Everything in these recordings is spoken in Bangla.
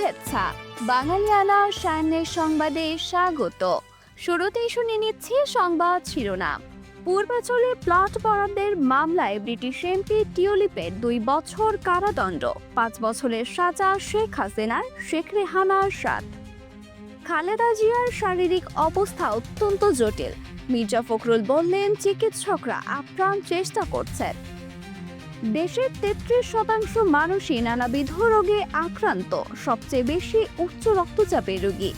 শুভেচ্ছা। বাঙালিয়ানা সায়নের সংবাদে স্বাগত। শুরুতেই শুনে নিচ্ছি সংবাদ শিরোনাম। পূর্বাচলে প্লট বরাদ্দের মামলায় ব্রিটিশ এমপি টিউলিপের দুই বছর কারাদণ্ড। পাঁচ বছরের সাজা শেখ হাসিনার, শেখ রেহানার সাত। খালেদা জিয়ার শারীরিক অবস্থা অত্যন্ত জটিল। মির্জা ফখরুল বললেন, চিকিৎসকরা আপ্রাণ চেষ্টা করছেন। দেশের তেত্রিশ শতাংশ মানুষই নানাবিধ রোগে আক্রান্ত, সবচেয়ে বেশি উচ্চ রক্তচাপের রোগী।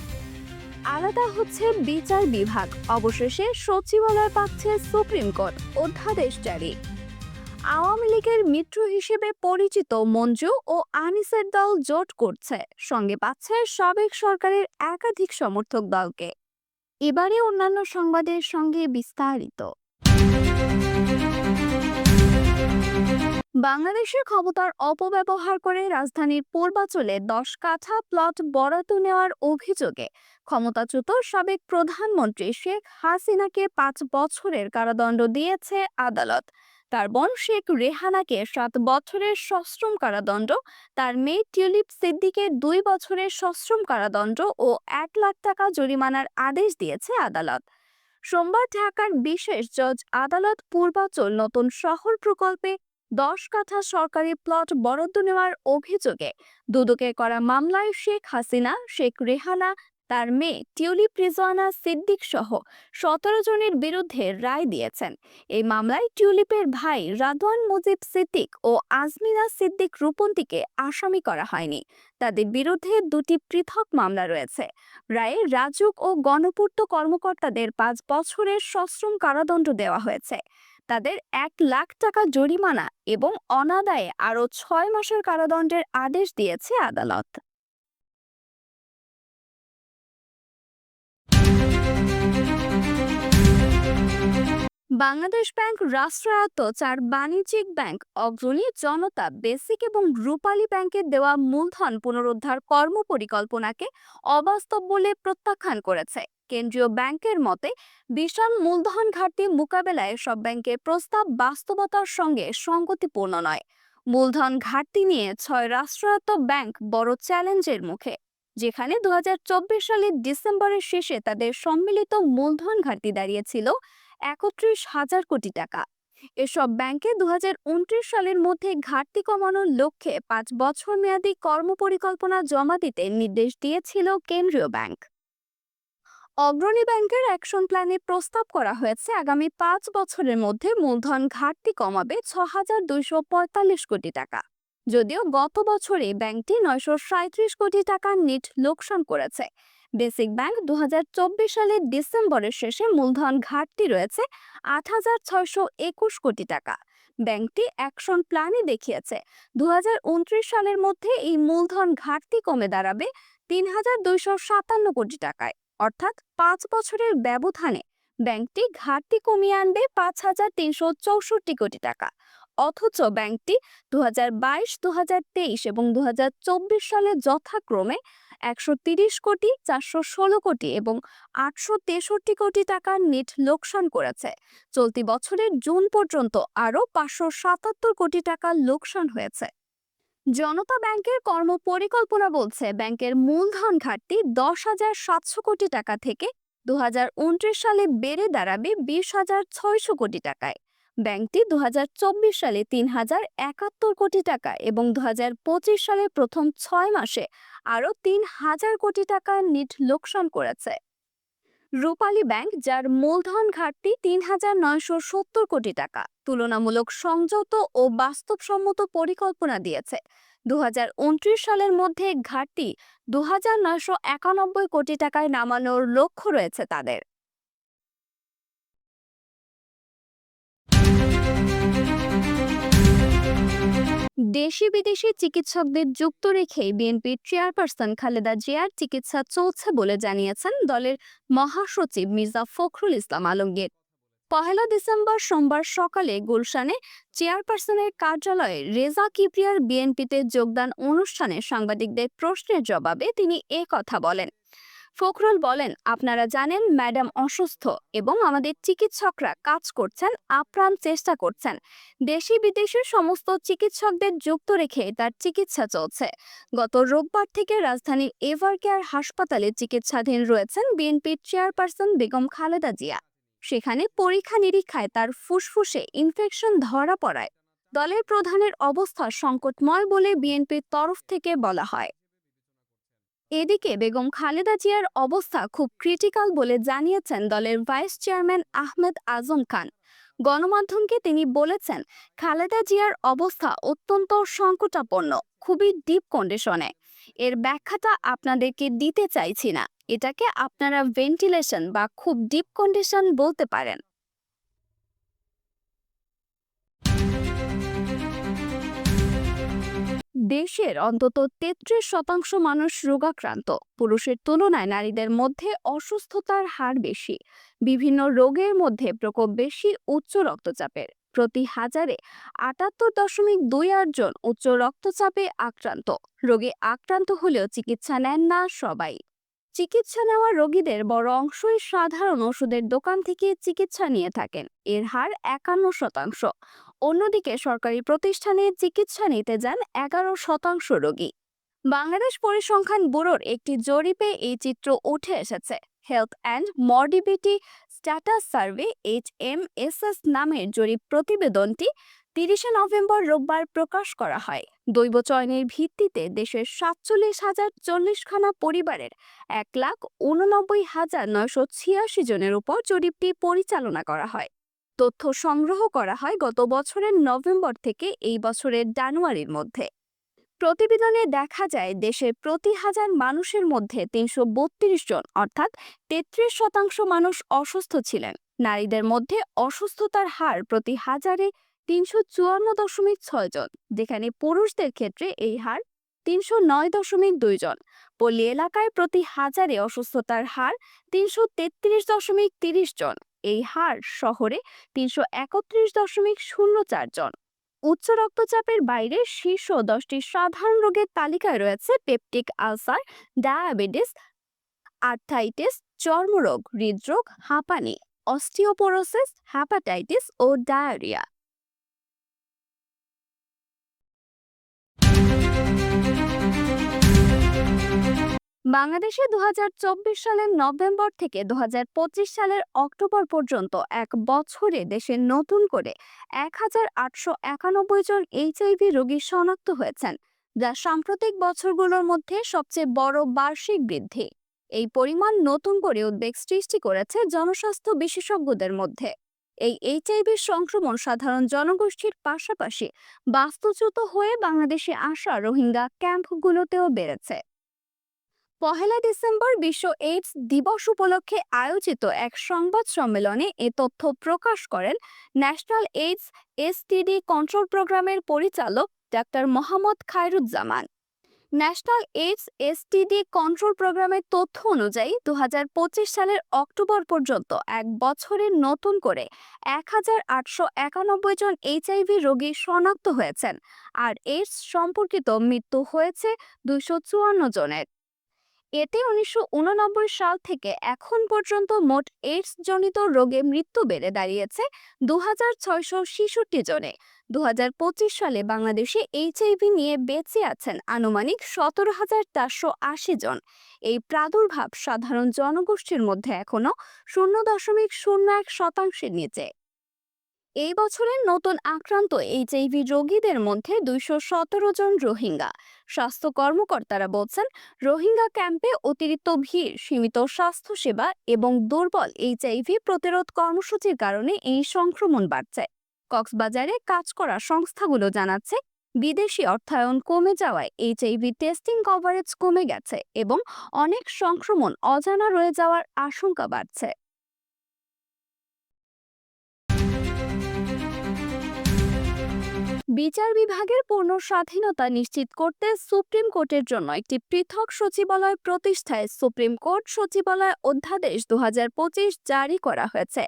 আলাদা হচ্ছে বিচার বিভাগ, অবশেষে সচিবালয় পাচ্ছে সুপ্রিম কোর্ট, অধ্যাদেশ জারি। আওয়ামী লীগের মিত্র হিসেবে পরিচিত মঞ্জু ও আনিসের দল জোট করছে, সঙ্গে পাচ্ছে সাবেক সরকারের একাধিক সমর্থক দলকে। এবারে অন্যান্য সংবাদের সঙ্গে বিস্তারিত। বাংলাদেশের ক্ষমতার অপব্যবহার করে রাজধানীর পূর্বাচলে দশ কাঠা প্লট বরাদ্দ নেওয়ার অভিযোগে ক্ষমতাচ্যুত সাবেক প্রধানমন্ত্রী শেখ হাসিনাকে পাঁচ বছরের কারাদণ্ড দিয়েছে আদালত। তার বোন শেখ রেহানাকে সাত বছরের সশ্রম কারাদণ্ড, তার মেয়ে টিউলিপ সিদ্দিকে দুই বছরের সশ্রম কারাদণ্ড ও এক লাখ টাকা জরিমানার আদেশ দিয়েছে আদালত। সোমবার ঢাকার বিশেষ জজ আদালত পূর্বাচল নতুন শহর প্রকল্পে দশ কাঠা সরকারি প্লট বরাদ্দ নেওয়ার অভিযোগে দুদকে করা মামলায় শেখ হাসিনা, শেখ রেহানা, তার মেয়ে টিউলিপ রিজওয়ানা সিদ্দিক সহ সতেরো জনের বিরুদ্ধে রায় দিয়েছেন। এই মামলায় টিউলিপের ভাই রাদওয়ান মুজিব সিদ্দিক ও আজমিনা সিদ্দিক রূপন্তীকে আসামি করা হয়নি। তাদের বিরুদ্ধে দুটি পৃথক মামলা রয়েছে। রায়ে রাজুক ও গণপূর্ত কর্মকর্তাদের পাঁচ বছরের সশ্রম কারাদণ্ড দেওয়া হয়েছে। তাদের এক লাখ টাকা জরিমানা এবং অনাদায়ে আরও ছয় মাসের কারাদণ্ডের আদেশ দিয়েছে আদালত। বাংলাদেশ ব্যাংক, রাষ্ট্রায়ত্ত চার বাণিজ্যিক ব্যাংক, অগ্রণী জনতা, বেসিক এবং রূপালী ব্যাংকের দেওয়া মূলধন পুনরুদ্ধার কর্মপরিকল্পনাকে অবাস্তব বলে প্রত্যাখ্যান করেছে। কেন্দ্রীয় ব্যাংকের মতে, বিশাল মূলধন ঘাটতি মোকাবেলায় সব ব্যাংকের প্রস্তাব বাস্তবতার সঙ্গে সঙ্গতিপূর্ণ নয়। মূলধন ঘাটতি নিয়ে ছয় রাষ্ট্রায়ত্ত ব্যাংক বড় চ্যালেঞ্জের মুখে, যেখানে দু হাজার চব্বিশ সালের ডিসেম্বরের শেষে তাদের সম্মিলিত মূলধন ঘাটতি দাঁড়িয়েছিল একত্রিশ হাজার কোটি টাকা। এসব ব্যাংকে দুহাজার উনত্রিশ সালের মধ্যে ঘাটতি কমানোর লক্ষ্যে পাঁচ বছর মেয়াদী কর্মপরিকল্পনা জমা দিতে নির্দেশ দিয়েছিল কেন্দ্রীয় ব্যাংক। অগ্রণী ব্যাংকের অ্যাকশন প্ল্যানে প্রস্তাব করা হয়েছে, আগামী পাঁচ বছরের মধ্যে মূলধন ঘাটতি কমাবে ছ হাজার দুইশো পঁয়তাল্লিশ কোটি টাকা। যদিও গত বছরে ব্যাংকটি নয়শো কোটি টাকার নিট লোকসান করেছে। বেসিক ব্যাংক দুহাজার চব্বিশ সালের ডিসেম্বরের শেষে মূলধন ঘাটতি রয়েছে আট হাজার ছয়শো একুশ কোটি টাকা। ব্যাংকটি অ্যাকশন প্ল্যানে দেখিয়েছে, দুহাজার উনত্রিশ সালের মধ্যে এই মূলধন ঘাটতি কমে দাঁড়াবে তিন হাজার দুইশো সাতান্ন কোটি টাকায়। অর্থাৎ পাঁচ বছরের ব্যবধানে ব্যাংকটি ঘাটতি কমিয়ে আনবে পাঁচ হাজার তিনশো চৌষট্টি কোটি টাকা। অথচ ব্যাংকটি দু হাজার বাইশ তেইশ এবং দু চব্বিশ সালে যথাক্রমে একশো তিরিশ কোটি, চারশো ষোলো কোটি এবং আটশো তেষট্টি কোটি টাকার নেট লোকসান করেছে। চলতি বছরের জুন পর্যন্ত আরও পাঁচশো সাতাত্তর কোটি টাকার লোকসান হয়েছে। জনতা ব্যাংকের কর্মপরিকল্পনা বলছে, ব্যাংকের মূলধন ঘাটতি দশ হাজার সাতশো কোটি টাকা থেকে দু হাজার উনত্রিশ সালে বেড়ে দাঁড়াবে বিশ হাজার ছয়শো কোটি টাকায়। ব্যাংকটি দু হাজার চব্বিশ সালে তিন হাজার একাত্তর কোটি টাকা এবং দু সালে প্রথম ছয় মাসে আরও তিন হাজার কোটি টাকা নিট লোকসান করেছে। রূপালী ব্যাংক, যার মূলধন ঘাটতি তিন হাজার নয়শো সত্তর কোটি টাকা, তুলনামূলক সংযত ও বাস্তবসম্মত পরিকল্পনা দিয়েছে। দু হাজার উনত্রিশ সালের মধ্যে ঘাটতি দু হাজার নয়শো একানব্বই কোটি টাকায় নামানোর লক্ষ্য রয়েছে তাদের। দেশি বিদেশি চিকিৎসকদের যুক্ত রেখেই বিএনপির চেয়ারপারসন খালেদা জিয়ার চিকিৎসা চলছে বলে জানিয়েছেন দলের মহাসচিব মির্জা ফখরুল ইসলাম আলমগীর। পহেলা ডিসেম্বর সোমবার সকালে গুলশানে চেয়ারপারসনের কার্যালয়ে রেজা কিপ্রিয়ার বিএনপিতে যোগদান অনুষ্ঠানে সাংবাদিকদের প্রশ্নের জবাবে তিনি এ কথা বলেন। ফখরুল বলেন, আপনারা জানেন ম্যাডাম অসুস্থ এবং আমাদের চিকিৎসকরা কাজ করছেন, আপ্রাণ চেষ্টা করছেন। দেশি বিদেশি সমস্ত চিকিৎসকদের যুক্ত রেখে তার চিকিৎসা চলছে। গত রোববার থেকে রাজধানীর এভার কেয়ার হাসপাতালে চিকিৎসাধীন রয়েছেন বিএনপির চেয়ারপারসন বেগম খালেদা জিয়া। সেখানে পরীক্ষা নিরীক্ষায় তার ফুসফুসে ইনফেকশন ধরা পড়ায়। দলের প্রধানের অবস্থা সংকটময় বলে বিএনপির তরফ থেকে বলা হয়। এদিকে বেগম খালেদা জিয়ার অবস্থা খুব ক্রিটিক্যাল বলে জানিয়েছেন দলের ভাইস চেয়ারম্যান আহমেদ আজম খান। গণমাধ্যমকে তিনি বলেছেন, খালেদা জিয়ার অবস্থা অত্যন্ত সংকটাপন্ন, খুবই ডিপ কন্ডিশনে এর ব্যাখ্যাটা আপনাদেরকে দিতে চাইছি না, এটাকে আপনারা ভেন্টিলেশন বা খুব ডিপ কন্ডিশন বলতে পারেন। দেশের অন্তত তেত্রিশ শতাংশ মানুষ রোগাক্রান্ত। পুরুষের তুলনায় নারীদের মধ্যে অসুস্থতার হার বেশি। বিভিন্ন রোগের মধ্যে প্রকোপ বেশি উচ্চ রক্তচাপের। প্রতি হাজারে আটাত্তর দশমিক দুই আট জন উচ্চ রক্তচাপে আক্রান্ত। রোগে আক্রান্ত হলেও চিকিৎসা নেন না সবাই। চিকিৎসা নেওয়া রোগীদের বড় অংশই সাধারণ ওষুধের দোকান থেকে চিকিৎসা নিয়ে থাকেন। এর হার একান্ন শতাংশ। অন্যদিকে সরকারি প্রতিষ্ঠানে চিকিৎসা নিতে যান এগারো শতাংশ রোগী। বাংলাদেশ পরিসংখ্যান ব্যুরোর একটি জরিপে এই চিত্র উঠে এসেছে। Health and morbidity status survey H M S S নামের জরিপ প্রতিবেদনটি তিরিশে নভেম্বর রোববার প্রকাশ করা হয়। দৈব চয়নের ভিত্তিতে দেশের সাতচল্লিশ হাজার চল্লিশখানা পরিবারের এক লাখ উননব্বই হাজার নয়শো ছিয়াশি জনের উপর জরিপটি পরিচালনা করা হয়। তথ্য সংগ্রহ করা হয় গত বছরের নভেম্বর থেকে এই বছরের জানুয়ারির মধ্যে। প্রতিবেদনে দেখা যায় দেশের প্রতি হাজার মানুষের মধ্যে তিনশো বত্রিশ জন, অর্থাৎ তেত্রিশ শতাংশ মানুষ অসুস্থ ছিলেন। নারীদের মধ্যে অসুস্থতার হার প্রতি হাজারে তিনশো চুয়ান্ন দশমিক ছয় জন, যেখানে পুরুষদের ক্ষেত্রে এই হার তিনশো নয় দশমিক দুই জন। পল্লী এলাকায় প্রতি হাজারে অসুস্থতার হার তিনশো তেত্রিশ দশমিক তিরিশ জন। এই হার শহরে তিনশো একত্রিশ দশমিক শূন্য চার জন। উচ্চ রক্তচাপের বাইরে শীর্ষ দশটি সাধারণ রোগের তালিকায় রয়েছে পেপটিক আলসার, ডায়াবেটিস, আর্থাইটিস, চর্মরোগ, হৃদরোগ, হাঁপানি, অস্টিওপোরোসিস হ্যাপাটাইটিস ও ডায়রিয়া। বাংলাদেশে দু হাজার চব্বিশ সালের নভেম্বর থেকে দু হাজার পঁচিশ সালের অক্টোবর পর্যন্ত এক বছরে দেশে নতুন করে এক হাজার আটশো একানব্বই জন এইচআইভি রোগী শনাক্ত হয়েছেন, যা সাম্প্রতিক বছরগুলোর মধ্যে সবচেয়ে বড় বার্ষিক বৃদ্ধি। এই পরিমাণ নতুন করে উদ্বেগ সৃষ্টি করেছে জনস্বাস্থ্য বিশেষজ্ঞদের মধ্যে। এই এইচআইভি সংক্রমণ সাধারণ জনগোষ্ঠীর পাশাপাশি বাস্তুচ্যুত হয়ে বাংলাদেশে আসা রোহিঙ্গা ক্যাম্পগুলোতেও বেড়েছে। পহেলা ডিসেম্বর বিশ্ব এইডস দিবস উপলক্ষে আয়োজিত এক সংবাদ সম্মেলনে এ তথ্য প্রকাশ করেন ন্যাশনাল এইডস এসটিডি কন্ট্রোল প্রোগ্রামের পরিচালক doctor Mohammad Khairuzzaman. National AIDS STD control প্রোগ্রামের তথ্য অনুযায়ী দু হাজার পঁচিশ সালের অক্টোবর পর্যন্ত এক বছরে নতুন করে এক হাজার আটশো একানব্বই জন এইচআইভি রোগী শনাক্ত হয়েছেন, আর এইডস সম্পর্কিত মৃত্যু হয়েছে চুয়ান্ন জনের। এতে উনিশশো উননব্বই সাল থেকে এখন পর্যন্ত মোট এইডস জনিত রোগে মৃত্যু বেড়ে দাঁড়িয়েছে দু জনে। দু হাজার পঁচিশ সালে বাংলাদেশে এইচআইভি নিয়ে বেঁচে আছেন আনুমানিক সতেরো হাজার চারশো আশি জন। এই প্রাদুর্ভাব সাধারণ জনগোষ্ঠীর মধ্যে এখনও শূন্য দশমিক শূন্য এক শতাংশের নিচে। এই বছরের নতুন আক্রান্ত এইচআইভি রোগীদের মধ্যে দুইশো সতেরো জন রোহিঙ্গা। স্বাস্থ্য কর্মকর্তারা বলছেন, রোহিঙ্গা ক্যাম্পে অতিরিক্ত ভিড়, সীমিত স্বাস্থ্যসেবা এবং দুর্বল এইচআইভি প্রতিরোধ কর্মসূচির কারণে এই সংক্রমণ বাড়ছে। কক্সবাজারে কাজ করা সংস্থাগুলো জানাচ্ছে, বিদেশি অর্থায়ন কমে যাওয়ায় এইচআইভি টেস্টিং কভারেজ কমে গেছে এবং অনেক সংক্রমণ অজানা রয়ে যাওয়ার আশঙ্কা বাড়ছে। বিচার বিভাগের পূর্ণ স্বাধীনতা নিশ্চিত করতে সুপ্রিম কোর্টের জন্য একটি পৃথক সচিবালয় প্রতিষ্ঠায় সুপ্রিম কোর্ট সচিবালয় অধ্যাদেশ দু হাজার পঁচিশ জারি করা হয়েছে।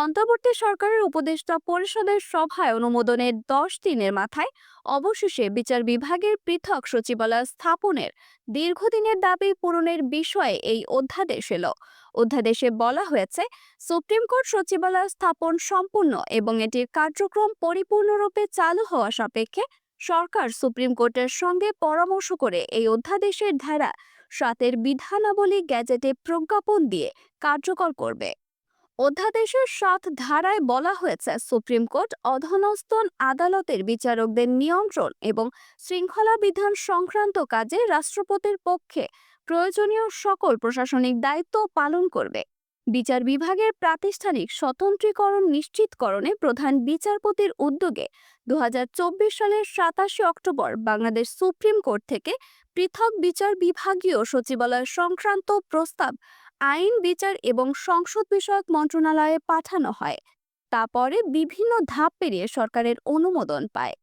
অন্তর্বর্তী সরকারের উপদেষ্টা পরিষদের সভায় অনুমোদনের দশ দিনের মাথায় অবশেষে বিচার বিভাগের পৃথক সচিবালয় স্থাপনের দীর্ঘদিনের দাবি পূরণের বিষয়ে এই অধ্যাদেশ এলো। অধ্যাদেশে বলা হয়েছে, সুপ্রিম কোর্ট সচিবালয় স্থাপন সম্পূর্ণ এবং এটির কার্যক্রম পরিপূর্ণরূপে চালু হওয়া সাপেক্ষে সরকার সুপ্রিম কোর্টের সঙ্গে পরামর্শ করে এই অধ্যাদেশের ধারা সাতের বিধানাবলী গ্যাজেটে প্রজ্ঞাপন দিয়ে কার্যকর করবে। অধ্যাদেশের সাত ধারায় বলা হয়েছে, সুপ্রিম কোর্ট অধনস্থ আদালতের বিচারকদের নিয়ন্ত্রণ এবং শৃঙ্খলা বিধান সংক্রান্ত কাজে রাষ্ট্রপতির পক্ষে প্রয়োজনীয় সকল প্রশাসনিক দায়িত্ব পালন করবে। বিচার বিভাগের প্রাতিষ্ঠানিক স্বতন্ত্রীকরণ নিশ্চিতকরণে প্রধান বিচারপতির উদ্যোগে দু হাজার চব্বিশ সালের সাতাশে অক্টোবর বাংলাদেশ সুপ্রিম কোর্ট থেকে পৃথক বিচার বিভাগীয় সচিবালয় সংক্রান্ত প্রস্তাব আইন, বিচার এবং সংসদ বিষয়ক মন্ত্রণালয়ে পাঠানো হয়। তারপরে বিভিন্ন ধাপ পেরিয়ে সরকারের অনুমোদন পায়।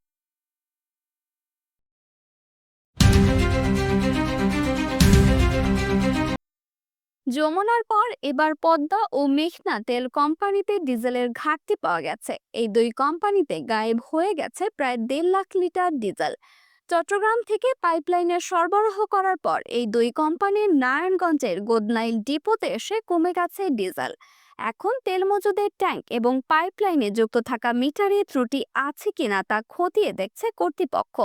যমুনার পর এবার পদ্মা ও মেঘনা তেল কোম্পানিতে ডিজেলের ঘাটতি পাওয়া গেছে। এই দুই কোম্পানিতে গায়েব হয়ে গেছে প্রায় দেড় লাখ লিটার ডিজেল। চট্টগ্রাম থেকে পাইপলাইনের সরবরাহ করার পর এই দুই কোম্পানির নারায়ণগঞ্জের গোদনাইল ডিপোতে এসে কমে গেছে ডিজেল। এখন তেল মজুদের ট্যাঙ্ক এবং পাইপলাইনে যুক্ত থাকা মিটারে ত্রুটি আছে কিনা তা খতিয়ে দেখছে কর্তৃপক্ষ।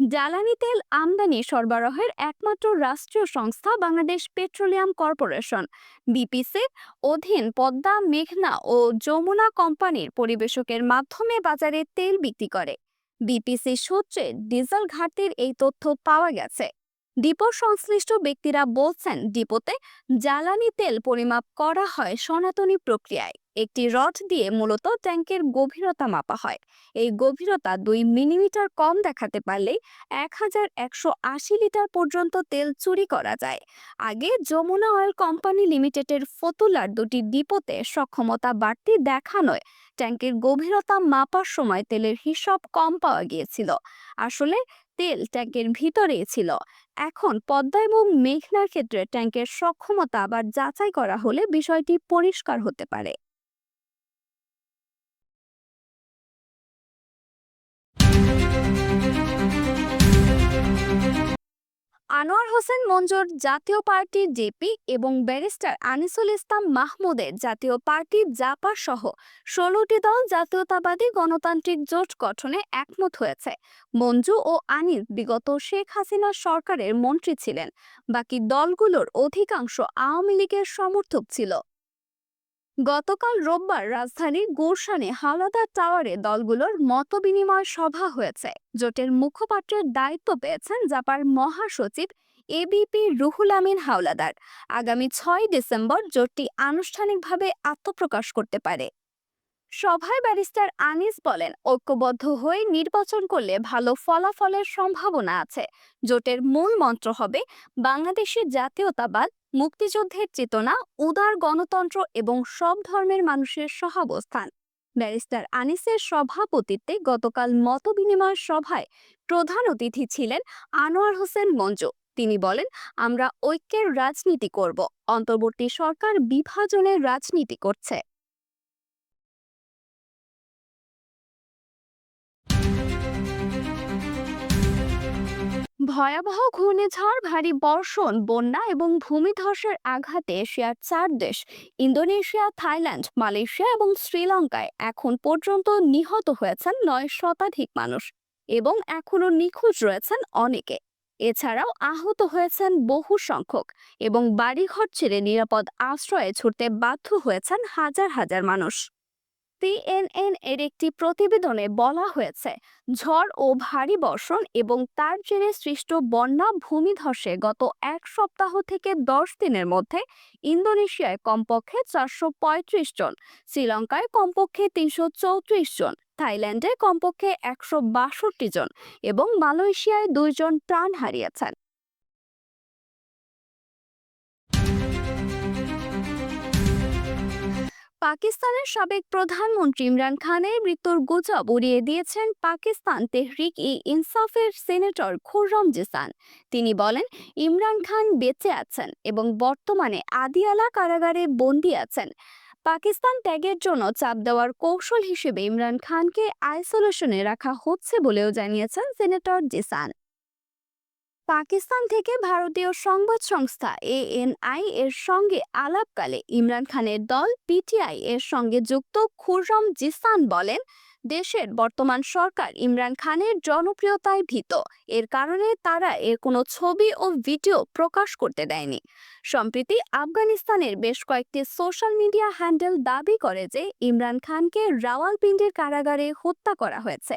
জ্বালানি তেল আমদানি সরবরাহের একমাত্র রাষ্ট্রীয় সংস্থা বাংলাদেশ পেট্রোলিয়াম কর্পোরেশন। বিপিসির অধীন পদ্মা, মেঘনা ও যমুনা কোম্পানির পরিবেশকের মাধ্যমে বাজারে তেল বিক্রি করে। বিপিসি সূত্রে ডিজেল ঘাটতির এই তথ্য পাওয়া গেছে। ডিপো সংশ্লিষ্ট ব্যক্তিরা বলছেন ডিপোতে জ্বালানি তেল পরিমাপ করা হয় সনাতনী প্রক্রিয়ায়। একটি রড দিয়ে মূলত ট্যাঙ্কের গভীরতা মাপা হয়। এই গভীরতা দুই মিলিমিটার কম দেখাতে পারলেই এক হাজার একশো আশি লিটার পর্যন্ত তেল চুরি করা যায়। আগে যমুনা অয়েল কোম্পানি লিমিটেডের ফতুলার দুটি ডিপোতে সক্ষমতা বাড়তি দেখানোয় ট্যাঙ্কের গভীরতা মাপার সময় তেলের হিসাব কম পাওয়া গিয়েছিল। আসলে তেল ট্যাঙ্কের ভিতরেই ছিল। এখন পদ্মা এবং মেঘনার ক্ষেত্রে ট্যাঙ্কের সক্ষমতা আবার যাচাই করা হলে বিষয়টি পরিষ্কার হতে পারে। আনোয়ার হোসেন মঞ্জুর জাতীয় পার্টি জেপি এবং ব্যারিস্টার আনিসুল ইসলাম মাহমুদের জাতীয় পার্টি জাপা সহ ষোলোটি দল জাতীয়তাবাদী গণতান্ত্রিক জোট গঠনে একমত হয়েছে। মঞ্জু ও আনিস বিগত শেখ হাসিনা সরকারের মন্ত্রী ছিলেন। বাকি দলগুলোর অধিকাংশ আওয়ামী লীগের সমর্থক ছিল। গতকাল রোববার রাজধানীর গুলশানে হাওলাদার টাওয়ারে দলগুলোর মতবিনিময় সভা হয়েছে। জোটের মুখপাত্রের দায়িত্ব পেয়েছেন জাপার মহাসচিব এবিপি রুহুল আমিন হাওলাদার। আগামী ছয় ডিসেম্বর জোটটি আনুষ্ঠানিকভাবে আত্মপ্রকাশ করতে পারে। সভায় ব্যারিস্টার আনিস বলেন, ঐক্যবদ্ধ হয়ে নির্বাচন করলে ভালো ফলাফলের সম্ভাবনা আছে। জোটের মূল মন্ত্র হবে, বাংলাদেশের জাতীয়তাবাদ মুক্তিযুদ্ধের চেতনা, উদার গণতন্ত্র এবং সব ধর্মের মানুষের সহাবস্থান। ব্যারিস্টার আনিসের সভাপতিত্বে গতকাল মতবিনিময় সভায় প্রধান অতিথি ছিলেন আনোয়ার হোসেন মঞ্জু। তিনি বলেন, আমরা ঐক্যের রাজনীতি করব। অন্তর্বর্তী সরকার বিভাজনের রাজনীতি করছে। ভয়াবহ ঘূর্ণিঝড়, ভারী বর্ষণ, বন্যা এবং ভূমিধসের আঘাতে এশিয়ার চার দেশ, ইন্দোনেশিয়া, থাইল্যান্ড, মালয়েশিয়া এবং শ্রীলঙ্কায় এখন পর্যন্ত নিহত হয়েছেন নয় শতাধিক মানুষ এবং এখনও নিখোঁজ রয়েছেন অনেকে। এছাড়াও আহত হয়েছেন বহু সংখ্যক এবং বাড়িঘর ছেড়ে নিরাপদ আশ্রয়ে ছুটতে বাধ্য হয়েছেন হাজার হাজার মানুষ। সিএনএন এর একটি প্রতিবেদনে বলা হয়েছে, ঝড় ও ভারী বর্ষণ এবং তার জেরে সৃষ্ট বন্যা ভূমিধসে গত এক সপ্তাহ থেকে দশ দিনের মধ্যে ইন্দোনেশিয়ায় কমপক্ষে চারশো পঁয়ত্রিশ জন, শ্রীলঙ্কায় কমপক্ষে তিনশো চৌত্রিশ জন, থাইল্যান্ডে কমপক্ষে একশো বাষট্টি জন এবং মালয়েশিয়ায় দুইজন প্রাণ হারিয়েছেন। পাকিস্তানের সাবেক প্রধানমন্ত্রী ইমরান খানের মৃত্যুর গুজব উড়িয়ে দিয়েছেন পাকিস্তান তেহরিক ই ইনসাফের সেনেটর খুররম জিসান। তিনি বলেন, ইমরান খান বেঁচে আছেন এবং বর্তমানে আদিয়ালা কারাগারে বন্দী আছেন। পাকিস্তান ত্যাগের জন্য চাপ দেওয়ার কৌশল হিসেবে ইমরান খানকে আইসোলেশনে রাখা হচ্ছে বলেও জানিয়েছেন সিনেটর জিসান। পাকিস্তান থেকে ভারতীয় সংবাদ সংস্থা এএনআই এর সঙ্গে আলাপকালে ইমরান খানের দল পিটিআই এর সঙ্গে যুক্ত খুররম জিসান বলেন, দেশের বর্তমান সরকার ইমরান খানের জনপ্রিয়তায় ভীত। এর কারণে তারা এর কোনো ছবি ও ভিডিও প্রকাশ করতে দেয়নি। সম্প্রতি আফগানিস্তানের বেশ কয়েকটি সোশ্যাল মিডিয়া হ্যান্ডেল দাবি করে যে, ইমরান খানকে রাওয়ালপিন্ডির কারাগারে হত্যা করা হয়েছে।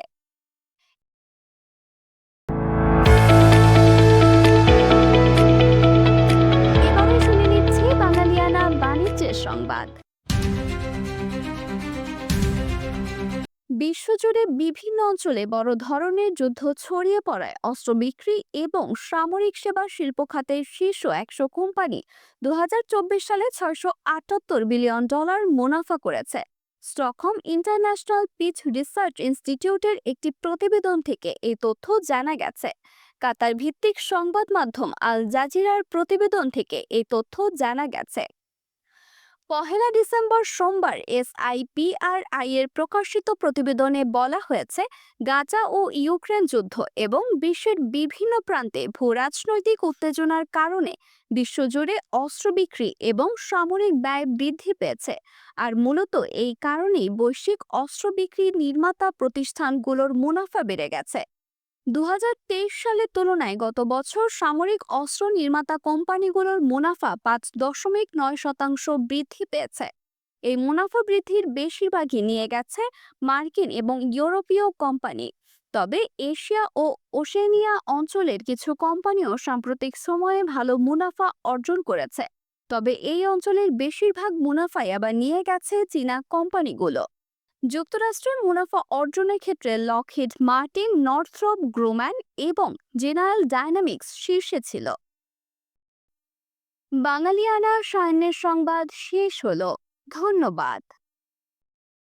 বিশ্বজুড়ে বিভিন্ন অঞ্চলে বড় ধরনের যুদ্ধ ছড়িয়ে পড়ায় অস্ত্র বিক্রি এবং সামরিক সেবা শিল্প খাতের শীর্ষ একশো কোম্পানি দু হাজার চব্বিশ সালে ছয়শো আটাত্তর বিলিয়ন ডলার মুনাফা করেছে। স্টকহোম ইন্টারন্যাশনাল পিচ রিসার্চ ইনস্টিটিউটের একটি প্রতিবেদন থেকে এই তথ্য জানা গেছে। কাতার ভিত্তিক সংবাদ মাধ্যম আল জাজিরার প্রতিবেদন থেকে এই তথ্য জানা গেছে। পহেলা ডিসেম্বর সোমবার এসআইপিআরআই এর প্রকাশিত প্রতিবেদনে বলা হয়েছে, গাজা ও ইউক্রেন যুদ্ধ এবং বিশ্বের বিভিন্ন প্রান্তে ভূরাজনৈতিক উত্তেজনার কারণে বিশ্বজুড়ে অস্ত্র বিক্রি এবং সামরিক ব্যয় বৃদ্ধি পেয়েছে। আর মূলত এই কারণেই বৈশ্বিক অস্ত্র বিক্রি নির্মাতা প্রতিষ্ঠানগুলোর মুনাফা বেড়ে গেছে। দু হাজার তেইশ সালের তুলনায় গত বছর সামরিক অস্ত্র নির্মাতা কোম্পানিগুলোর মুনাফা পাঁচ দশমিক নয় শতাংশ বৃদ্ধি পেয়েছে। এই মুনাফা বৃদ্ধির বেশিরভাগই নিয়ে গেছে মার্কিন এবং ইউরোপীয় কোম্পানি। তবে এশিয়া ও ওশেনিয়া অঞ্চলের কিছু কোম্পানিও সাম্প্রতিক সময়ে ভালো মুনাফা অর্জন করেছে। তবে এই অঞ্চলের বেশিরভাগ মুনাফাই আবার নিয়ে গেছে চীনা কোম্পানিগুলো। যুক্তরাষ্ট্রের মুনাফা অর্জনের ক্ষেত্রে লকহিড, মার্টিন, নর্থ্রপ, গ্রোম্যান এবং জেনারেল ডায়নামিক্স শীর্ষে ছিল। বাঙালিয়ানা সায়নের সংবাদ শেষ হল। ধন্যবাদ।